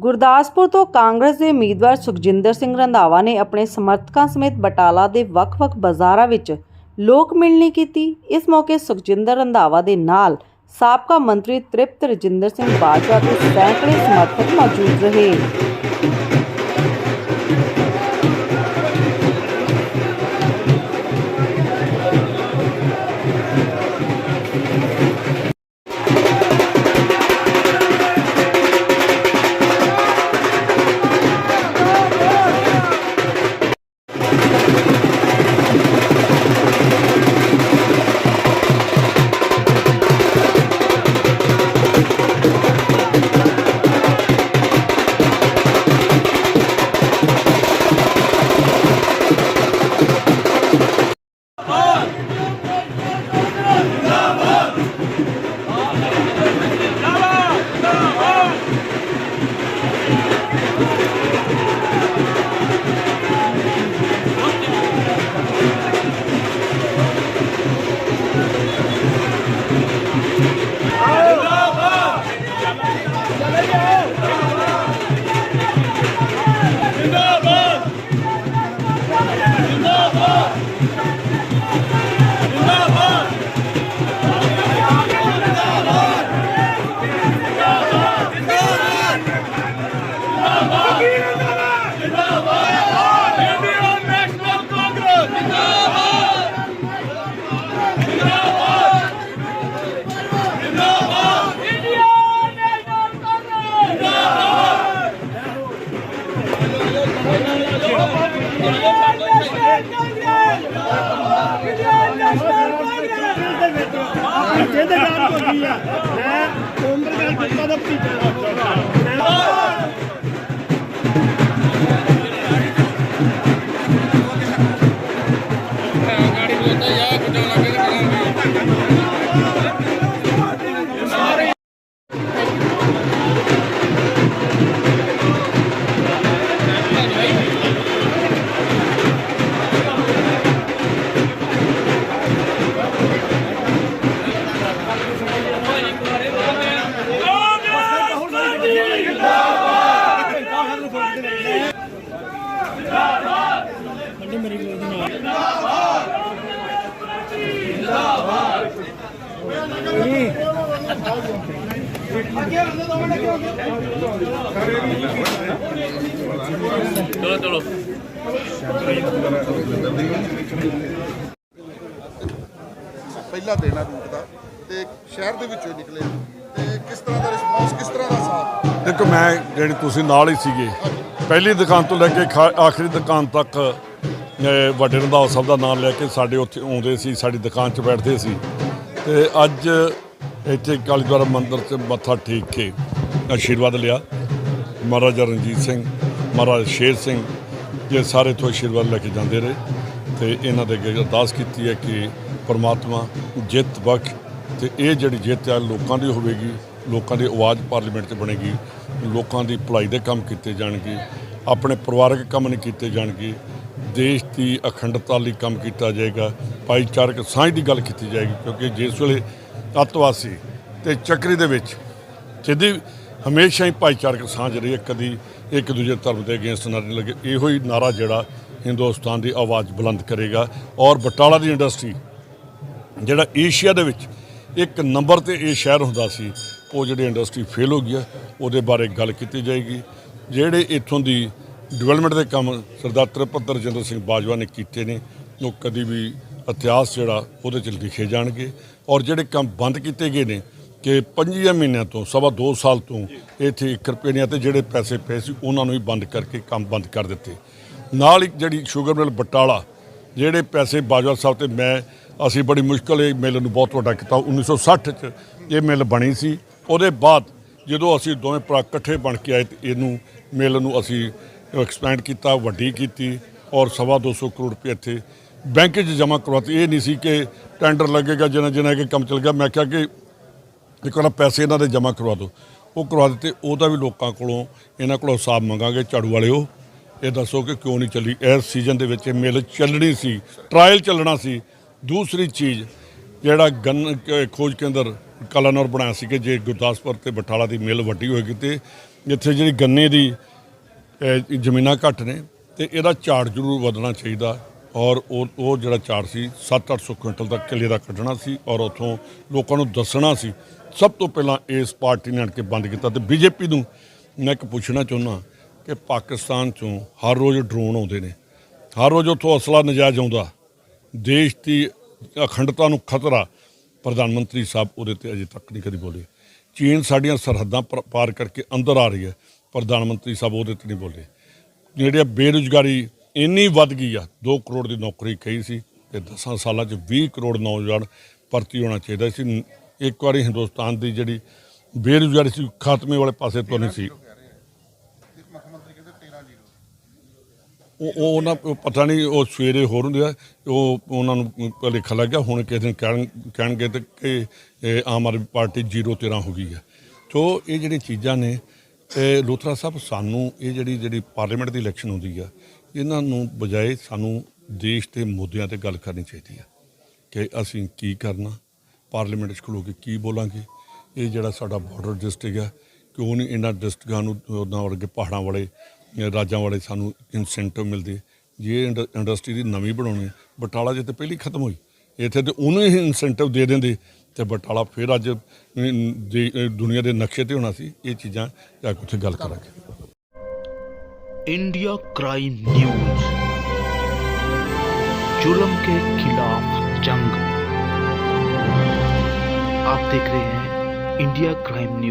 ਗੁਰਦਾਸਪੁਰ ਤੋਂ ਕਾਂਗਰਸ ਦੇ ਉਮੀਦਵਾਰ ਸੁਖਜਿੰਦਰ ਸਿੰਘ ਰੰਧਾਵਾ ਨੇ ਆਪਣੇ ਸਮਰਥਕਾਂ ਸਮੇਤ ਬਟਾਲਾ ਦੇ ਵੱਖ-ਵੱਖ ਬਾਜ਼ਾਰਾਂ ਵਿੱਚ ਲੋਕ ਮਿਲਣੀ ਕੀਤੀ। ਇਸ ਮੌਕੇ ਸੁਖਜਿੰਦਰ ਰੰਧਾਵਾ ਦੇ ਨਾਲ ਸਾਬਕਾ ਮੰਤਰੀ ਤ੍ਰਿਪਤ ਰਜਿੰਦਰ ਸਿੰਘ ਬਾਜਵਾ ਦੇ ਸੈਂਕੜੇ ਸਮਰਥਕ ਮੌਜੂਦ ਰਹੇ। ਜਿਹਦੇ ਜਾਨ ਹੋ ਗਈ ਆ ਮੈਂ ਉਮਰ ਗੱਲ ਕੀਤਾ ਦਾ ਭਤੀਜਾ ਪਹਿਲਾ ਦੇਣਾ ਰੂਟ ਦਾ ਤੇ ਸ਼ਹਿਰ ਦੇ ਵਿੱਚੋਂ ਨਿਕਲੇ ਤੇ ਕਿਸ ਤਰ੍ਹਾਂ ਦਾ ਰਿਸਪੌਂਸ ਕਿਸ ਤਰ੍ਹਾਂ ਦਾ ਸਾਥ? ਦੇਖੋ, ਮੈਂ ਜਿਹੜੀ ਤੁਸੀਂ ਨਾਲ ਹੀ ਸੀਗੇ, ਪਹਿਲੀ ਦੁਕਾਨ ਤੋਂ ਲੈ ਕੇ ਆਖਰੀ ਦੁਕਾਨ ਤੱਕ ਵੱਡੇ ਰੰਧਾਵਾ ਸਾਹਿਬ ਦਾ ਨਾਮ ਲੈ ਕੇ ਸਾਡੇ ਉੱਥੇ ਆਉਂਦੇ ਸੀ, ਸਾਡੀ ਦੁਕਾਨ 'ਚ ਬੈਠਦੇ ਸੀ। ਤੇ ਅੱਜ ਇੱਥੇ ਕਾਲੀ ਦੁਆਰਾ ਮੰਦਿਰ 'ਚ ਮੱਥਾ ਟੇਕ ਕੇ ਆਸ਼ੀਰਵਾਦ ਲਿਆ। ਮਹਾਰਾਜਾ ਰਣਜੀਤ ਸਿੰਘ, ਮਹਾਰਾਜ ਸ਼ੇਰ ਸਿੰਘ, ਇਹ ਸਾਰੇ ਤੋਂ ਆਸ਼ੀਰਵਾਦ ਲੈ ਕੇ ਜਾਂਦੇ ਰਹੇ ਤੇ ਇਹਨਾਂ ਦੇ ਅੱਗੇ ਅਰਦਾਸ ਕੀਤੀ ਹੈ ਕਿ ਪਰਮਾਤਮਾ ਜਿੱਤ ਬਖਸ਼ ਤੇ ਇਹ ਜਿਹੜੀ ਜਿੱਤ ਹੈ ਲੋਕਾਂ ਦੀ ਹੋਵੇਗੀ, ਲੋਕਾਂ ਦੀ ਆਵਾਜ਼ ਪਾਰਲੀਮੈਂਟ 'ਚ ਬਣੇਗੀ, ਲੋਕਾਂ ਦੀ ਭਲਾਈ ਦੇ ਕੰਮ ਕੀਤੇ ਜਾਣਗੇ, ਆਪਣੇ ਪਰਿਵਾਰਕ ਕੰਮ ਨਹੀਂ ਕੀਤੇ ਜਾਣਗੇ ਦੇਸ਼ ਦੀ ਅਖੰਡਤਾ ਲਈ ਕੰਮ ਕੀਤਾ ਜਾਏਗਾ, ਭਾਈਚਾਰਕ ਸਾਂਝ ਦੀ ਗੱਲ ਕੀਤੀ ਜਾਏਗੀ, ਕਿਉਂਕਿ ਜਿਸ ਵੇਲੇ ਅੱਤਵਾਸੀ ਤੇ ਚੱਕਰੀ ਦੇ ਵਿੱਚ ਸਿੱਧੀ ਹਮੇਸ਼ਾ ਹੀ ਭਾਈਚਾਰਕ ਸਾਂਝ ਰਹੀ ਹੈ, ਕਦੀ ਇੱਕ ਦੂਜੇ ਧਰਮ ਦੇ ਅਗੇਂਸਟ ਨਾ ਲੱਗੇ, ਇਹੋ ਹੀ ਨਾਰਾ ਜਿਹੜਾ ਹਿੰਦੁਸਤਾਨ ਦੀ ਆਵਾਜ਼ ਬੁਲੰਦ ਕਰੇਗਾ। ਔਰ ਬਟਾਲਾ ਦੀ ਇੰਡਸਟਰੀ, ਜਿਹੜਾ ਏਸ਼ੀਆ ਦੇ ਵਿੱਚ ਇੱਕ ਨੰਬਰ ਤੇ ਇਹ ਸ਼ਹਿਰ ਹੁੰਦਾ ਸੀ, ਉਹ ਜਿਹੜੀ ਇੰਡਸਟਰੀ ਫੇਲ ਹੋ ਗਈ ਹੈ, ਉਹਦੇ ਬਾਰੇ ਗੱਲ ਕੀਤੀ ਜਾਏਗੀ। ਜਿਹੜੇ ਇੱਥੋਂ ਦੀ ਡਿਵੈਲਪਮੈਂਟ ਦੇ ਕੰਮ ਸਰਦਾਰ ਤ੍ਰਿਪਤ ਰਜਿੰਦਰ ਸਿੰਘ ਬਾਜਵਾ ਨੇ ਕੀਤੇ ਨੇ, ਉਹ ਕਦੀ ਵੀ ਇਤਿਹਾਸ ਜਿਹੜਾ ਉਹਦੇ 'ਚ ਲਿਖੇ ਜਾਣਗੇ। ਔਰ ਜਿਹੜੇ ਕੰਮ ਬੰਦ ਕੀਤੇ ਗਏ ਨੇ ਕਿ 5 ਮਹੀਨਿਆਂ ਤੋਂ, ਸਵਾ 2 ਸਾਲ ਤੋਂ ਇੱਥੇ 1 ਰੁਪਏ ਨਹੀਂ ਤੇ ਜਿਹੜੇ ਪੈਸੇ ਪਏ ਸੀ ਉਹਨਾਂ ਨੂੰ ਵੀ ਬੰਦ ਕਰਕੇ ਕੰਮ ਬੰਦ ਕਰ ਦਿੱਤੇ। ਨਾਲ ਇੱਕ ਜਿਹੜੀ ਸ਼ੂਗਰ ਮਿਲ ਬਟਾਲਾ, ਜਿਹੜੇ ਪੈਸੇ ਬਾਜਵਾ ਸਾਹਿਬ ਤੇ ਮੈਂ, ਅਸੀਂ ਬੜੀ ਮੁਸ਼ਕਲ ਇਹ ਮਿਲ ਨੂੰ ਬਹੁਤ ਵੱਡਾ ਕੀਤਾ। 1960 ਚ ਇਹ ਮਿਲ ਬਣੀ ਸੀ। ਉਹਦੇ ਬਾਅਦ ਜਦੋਂ ਅਸੀਂ ਦੋਵੇਂ ਭਰਾ ਇਕੱਠੇ ਬਣ ਕੇ ਆਏ ਤੇ ਇਹਨੂੰ ਮਿਲ ਨੂੰ ਅਸੀਂ ਐਕਸਪੈਂਡ ਕੀਤਾ, ਵੱਡੀ ਕੀਤੀ ਔਰ ਸਵਾ 200 ਕਰੋੜ ਰੁਪਏ ਇੱਥੇ ਬੈਂਕ 'ਚ ਜਮ੍ਹਾਂ ਕਰਵਾਤੇ। ਇਹ ਨਹੀਂ ਸੀ ਕਿ ਟੈਂਡਰ ਲੱਗੇਗਾ ਜਿਹਨਾਂ ਜਿਹਨਾਂ ਕਿ ਕੰਮ ਚੱਲ ਗਿਆ। ਮੈਂ ਕਿਹਾ ਕਿ ਇੱਕ ਵਾਰ ਪੈਸੇ ਇਹਨਾਂ ਦੇ ਜਮ੍ਹਾਂ ਕਰਵਾ ਦਿਓ। ਉਹ ਕਰਵਾ ਦਿੱਤੇ। ਉਹਦਾ ਵੀ ਲੋਕਾਂ ਕੋਲੋਂ, ਇਹਨਾਂ ਕੋਲੋਂ ਹਿਸਾਬ ਮੰਗਾਂਗੇ, ਝਾੜੂ ਵਾਲਿਓ। ਇਹ ਦੱਸੋ ਕਿ ਕਿਉਂ ਨਹੀਂ ਚੱਲੀ? ਇਸ ਸੀਜ਼ਨ ਦੇ ਵਿੱਚ ਇਹ ਮਿਲ ਚੱਲਣੀ ਸੀ ਟ੍ਰਾਇਲ ਚੱਲਣਾ ਸੀ। ਦੂਸਰੀ ਚੀਜ਼, ਜਿਹੜਾ ਗੰਨ ਖੋਜ ਕੇਂਦਰ ਕਲਾਨੌਰ ਬਣਾਇਆ ਸੀ ਕਿ ਜੇ ਗੁਰਦਾਸਪੁਰ ਤੇ ਬਟਾਲਾ ਦੀ ਮਿਲ ਵੱਡੀ ਹੋਏਗੀ ਤੇ ਇੱਥੇ ਜਿਹੜੀ ਗੰਨੇ ਦੀ ਜ਼ਮੀਨਾਂ ਘੱਟ ਨੇ ਤੇ ਇਹਦਾ ਝਾੜ ਜ਼ਰੂਰ ਵਧਣਾ ਚਾਹੀਦਾ ਔਰ ਉਹ ਉਹ ਜਿਹੜਾ ਝਾੜ ਸੀ 7-800 ਕੁਇੰਟਲ ਦਾ ਕਿੱਲੇ ਦਾ ਕੱਢਣਾ ਸੀ ਔਰ ਉਥੋਂ ਲੋਕਾਂ ਨੂੰ ਦੱਸਣਾ ਸੀ। ਸਭ ਤੋਂ ਪਹਿਲਾਂ ਇਸ ਪਾਰਟੀ ਨੇ ਆਣ ਕੇ ਬੰਦ ਕੀਤਾ ਤੇ ਬੀਜੇਪੀ ਨੂੰ ਮੈਂ ਇੱਕ ਪੁੱਛਣਾ ਚਾਹੁੰਦਾ ਕਿ ਪਾਕਿਸਤਾਨ ਚੋਂ ਹਰ ਰੋਜ਼ ਡਰੋਨ ਆਉਂਦੇ ਨੇ। ਹਰ ਰੋਜ਼ ਉੱਥੋਂ ਅਸਲਾ ਨਜਾਇਜ਼ ਆਉਂਦਾ। ਦੇਸ਼ ਦੀ ਅਖੰਡਤਾ ਨੂੰ ਖਤਰਾ ਪ੍ਰਧਾਨ ਮੰਤਰੀ ਸਾਹਿਬ ਉਹਦੇ ਤੇ ਅਜੇ ਤੱਕ ਨਹੀਂ ਕਦੀ ਬੋਲੇ। ਚੀਨ ਸਾਡੀਆਂ ਸਰਹੱਦਾਂ ਪਾਰ ਕਰਕੇ ਅੰਦਰ ਆ ਰਹੀ ਹੈ। ਪ੍ਰਧਾਨ ਮੰਤਰੀ ਸਾਹਿਬ ਉਹਦੇ ਤੇ ਨਹੀਂ ਬੋਲੇ। ਜਿਹੜੀ ਬੇਰੁਜ਼ਗਾਰੀ ਇੰਨੀ ਵੱਧ ਗਈ ਆ 2 ਕਰੋੜ ਦੀ ਨੌਕਰੀ ਕਹੀ ਸੀ ਤੇ 10 ਸਾਲਾਂ 'ਚ 20 ਕਰੋੜ ਨੌਜਵਾਨ ਭਰਤੀ ਹੋਣਾ ਚਾਹੀਦਾ ਸੀ। ਇੱਕ ਵਾਰੀ ਹਿੰਦੁਸਤਾਨ ਦੀ ਜਿਹੜੀ ਬੇਰੁਜ਼ਗਾਰੀ ਸੀ ਖਾਤਮੇ ਵਾਲੇ ਪਾਸੇ ਤੋਂ ਨਹੀਂ ਸੀ। ਉਹ ਉਹ ਉਹਨਾਂ ਪਤਾ ਨਹੀਂ, ਉਹ ਸਵੇਰੇ ਹੋਰ ਹੁੰਦੇ ਆ, ਉਹ ਉਹਨਾਂ ਨੂੰ ਭੁਲੇਖਾ ਲੱਗ ਗਿਆ, ਹੁਣ ਕਿਸੇ ਦਿਨ ਕਹਿਣ ਕਹਿਣਗੇ ਤੇ ਕਿ ਆਮ ਆਦਮੀ ਪਾਰਟੀ 0 13 ਹੋ ਗਈ ਹੈ ਸੋ ਇਹ ਜਿਹੜੀਆਂ ਚੀਜ਼ਾਂ ਨੇ ਇਹ ਲੋਥਰਾ ਸਾਹਿਬ ਸਾਨੂੰ ਇਹ ਜਿਹੜੀ ਜਿਹੜੀ ਪਾਰਲੀਮੈਂਟ ਦੀ ਇਲੈਕਸ਼ਨ ਹੁੰਦੀ ਆ ਇਹਨਾਂ ਨੂੰ ਬਜਾਏ ਸਾਨੂੰ ਦੇਸ਼ ਦੇ ਮੁੱਦਿਆਂ ਤੇ ਗੱਲ ਕਰਨੀ ਚਾਹੀਦੀ ਆ ਕਿ ਅਸੀਂ ਕੀ ਕਰਨਾ ਪਾਰਲੀਮੈਂਟ 'ਚ ਖਲੋ ਕੇ ਕੀ ਬੋਲਾਂਗੇ। ਇਹ ਜਿਹੜਾ ਸਾਡਾ ਬਾਰਡਰ ਡਿਸਟ੍ਰਿਕਟ ਆ ਕਿਉਂ ਨਹੀਂ ਇਹਨਾਂ ਡਿਸਟ੍ਰਿਕਟਾਂ ਨੂੰ ਉਹਨਾਂ ਵਰਗੇ ਪਹਾੜਾਂ ਵਾਲੇ ਰਾਜਾਂ ਵਾਲੇ ਸਾਨੂੰ ਇਨਸੈਂਟਿਵ ਮਿਲਦੇ। ਜੇ ਇੰਡ- ਇੰਡਸਟਰੀ ਦੀ ਨਵੀਂ ਬਣਾਉਣੀ ਹੈ, ਬਟਾਲਾ ਜਿੱਥੇ ਪਹਿਲੀ ਖਤਮ ਹੋਈ ਇੱਥੇ ਤੇ ਉਹਨੂੰ ਹੀ ਇਨਸੈਂਟਿਵ ਦੇ ਦਿੰਦੇ ਤੇ ਬਟਾਲਾ ਫਿਰ ਅੱਜ ਅਮ, ਦੇ- ਅ, ਦੁਨੀਆ ਦੇ ਨਕਸ਼ੇ ਤੇ ਹੋਣਾ ਸੀ ਇਹ ਚੀਜ਼ਾਂ ਜਾ ਕੇ ਉੱਥੇ ਗੱਲ ਕਰਾਂਗੇ इंडिया क्राइम न्यूज जुल्म के खिलाफ जंग आप देख रहे हैं इंडिया क्राइम न्यूज